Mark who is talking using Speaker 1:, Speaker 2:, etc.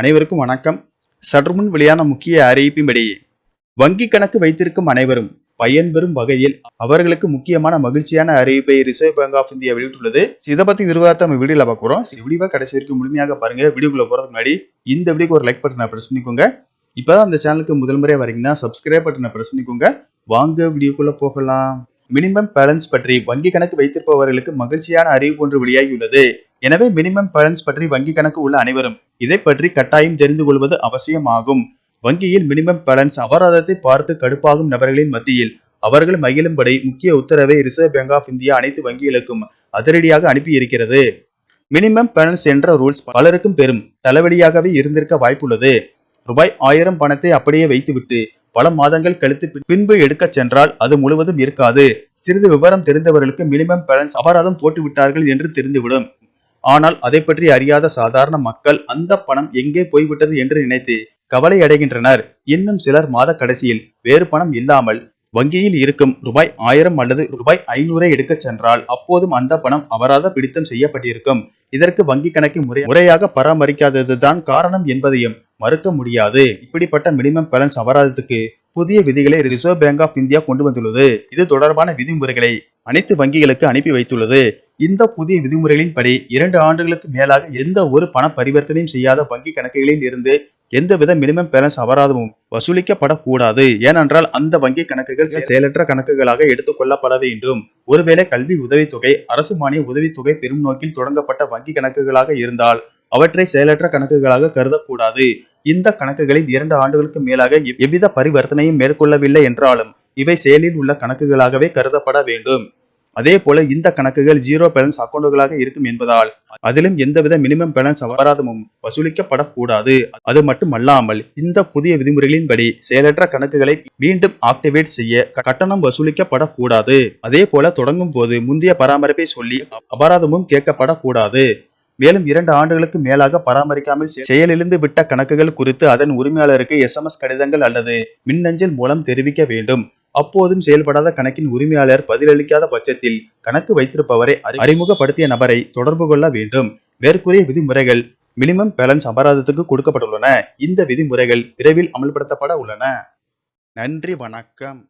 Speaker 1: அனைவருக்கும் வணக்கம். சற்றுமுன் வெளியான முக்கிய அறிவிப்பின்படி வங்கி கணக்கு வைத்திருக்கும் அனைவரும் பயன்பெறும் வகையில் அவர்களுக்கு முக்கியமான மகிழ்ச்சியான அறிவிப்பை ரிசர்வ் பேங்க் ஆஃப் இந்தியா வெளியிட்டுள்ளது. இதை பத்தி விரிவாக நம்ம வீடியோல பார்க்குறோம் வீடியோவை கடைசி வரைக்கும் முழுமையாக பாருங்க. வீடியோக்குள்ள போறதுக்கு முன்னாடி இந்த வீடியோக்கு ஒரு லைக் பட்டனை பிரஸ் பண்ணிக்கோங்க. இப்பதான் அந்த சேனலுக்கு முதல் முறையா வரீங்கன்னா சப்ஸ்கிரைப் பட்டனை பிரஸ் பண்ணிக்கோங்க. வாங்க வீடியோக்குள்ள போகலாம். மினிமம் பேலன்ஸ் பற்றி வங்கி கணக்கு வைத்திருப்பவர்களுக்கு மகிழ்ச்சியான அறிவிப்பு ஒன்று வெளியாகியுள்ளது. எனவே மினிமம் பேலன்ஸ் பற்றி வங்கி கணக்கு உள்ள அனைவரும் இதை பற்றி கட்டாயம் தெரிந்து கொள்வது அவசியமாகும். வங்கியில் மினிமம் பேலன்ஸ் அபராதத்தை பார்த்து கடுப்பாகும் நபர்களின் மத்தியில். அவர்கள் மகிழும்படி முக்கிய உத்தரவை ரிசர்வ் பேங்க் ஆஃப் இந்தியா அனைத்து வங்கிகளுக்கும் அதிரடியாக அனுப்பியிருக்கிறது. மினிமம் பேலன்ஸ் என்ற ரூல்ஸ் பலருக்கும் பெரும் தலைவலியாகவே இருந்திருக்க வாய்ப்புள்ளது. ரூபாய் ஆயிரம் பணத்தை அப்படியே வைத்துவிட்டு பல மாதங்கள் கழித்து பின்பு எடுக்கச் சென்றால் அது முழுவதும் இருக்காது. சிறிது விவரம் தெரிந்தவர்களுக்கு மினிமம் பேலன்ஸ் அபராதம் போட்டுவிட்டார்கள் என்று தெரிந்துவிடும். ஆனால் அதை பற்றி அறியாத சாதாரண மக்கள் அந்த பணம் எங்கே போய்விட்டது என்று நினைத்து கவலை அடைகின்றனர். இன்னும் சிலர் மாத கடைசியில் வேறு பணம் இல்லாமல் வங்கியில் இருக்கும் ரூபாய் ஆயிரம் அல்லது ரூபாய் ஐநூறை எடுக்கச் சென்றால் அப்போதும் அந்த பணம் அபராத பிடித்தம் செய்யப்பட்டிருக்கும். இதற்கு வங்கி கணக்கு முறை முறையாக பராமரிக்காததுதான் காரணம் என்பதையும் மறுக்க முடியாது. இப்படிப்பட்ட மினிமம் பேலன்ஸ் அபராதத்துக்கு புதிய விதிகளை ரிசர்வ் பேங்க் ஆஃப் இந்தியா கொண்டு வந்துள்ளது. இது தொடர்பான விதிமுறைகளை அனைத்து வங்கிகளுக்கு அனுப்பி வைத்துள்ளது. இந்த புதிய விதிமுறைகளின்படி இரண்டு ஆண்டுகளுக்கு மேலாக எந்த ஒரு பண பரிவர்த்தனையும் செய்யாத வங்கி கணக்குகளில் இருந்து எந்தவித மினிமம் பேலன்ஸ் அபராதமும் வசூலிக்கப்படக்கூடாது. ஏனென்றால் அந்த வங்கி கணக்குகள் செயலற்ற கணக்குகளாக எடுத்துக்கொள்ளப்பட வேண்டும். ஒருவேளை கல்வி உதவித்தொகை அரசு மானிய உதவித்தொகை பெரும் நோக்கில் தொடங்கப்பட்ட வங்கி கணக்குகளாக இருந்தால் அவற்றை செயலற்ற கணக்குகளாக கருதக்கூடாது. இந்த கணக்குகளில் இரண்டு ஆண்டுகளுக்கு மேலாக எவ்வித பரிவர்த்தனையும் மேற்கொள்ளவில்லை என்றாலும் இவை செயலில் உள்ள கணக்குகளாகவே கருதப்பட வேண்டும். அதே போல இந்த கணக்குகள் ஜீரோ பேலன்ஸ் அக்கௌண்டுகளாக இருக்கும் என்பதால் அதிலும் எந்தவித மினிமம் பேலன்ஸ் அபராதமும் வசூலிக்கப்படக்கூடாது. அது மட்டுமல்லாமல் இந்த புதிய விதிமுறைகளின்படி செயலற்ற கணக்குகளை மீண்டும் ஆக்டிவேட் செய்ய கட்டணம் வசூலிக்கப்படக்கூடாது. அதே போல தொடங்கும் போது முந்தைய பராமரிப்பை சொல்லி அபராதமும் கேட்கப்படக்கூடாது. மேலும் இரண்டு ஆண்டுகளுக்கு மேலாக பராமரிக்காமல் செயலிழந்து விட்ட கணக்குகள் குறித்து அதன் உரிமையாளருக்கு எஸ்எம்எஸ் கடிதங்கள் அல்லது மின்னஞ்சல் மூலம் தெரிவிக்க வேண்டும். அப்போதும் செயல்படாத கணக்கின் உரிமையாளர் பதிலளிக்காத பட்சத்தில் கணக்கு வைத்திருப்பவரை அறி- அறிமுகப்படுத்திய நபரை தொடர்பு கொள்ள வேண்டும். மேற்கூறிய விதிமுறைகள் மினிமம் பேலன்ஸ் அபராதத்துக்கு கொடுக்கப்பட்டுள்ளன. இந்த விதிமுறைகள் விரைவில் அமல்படுத்தப்பட உள்ளன. நன்றி வணக்கம்.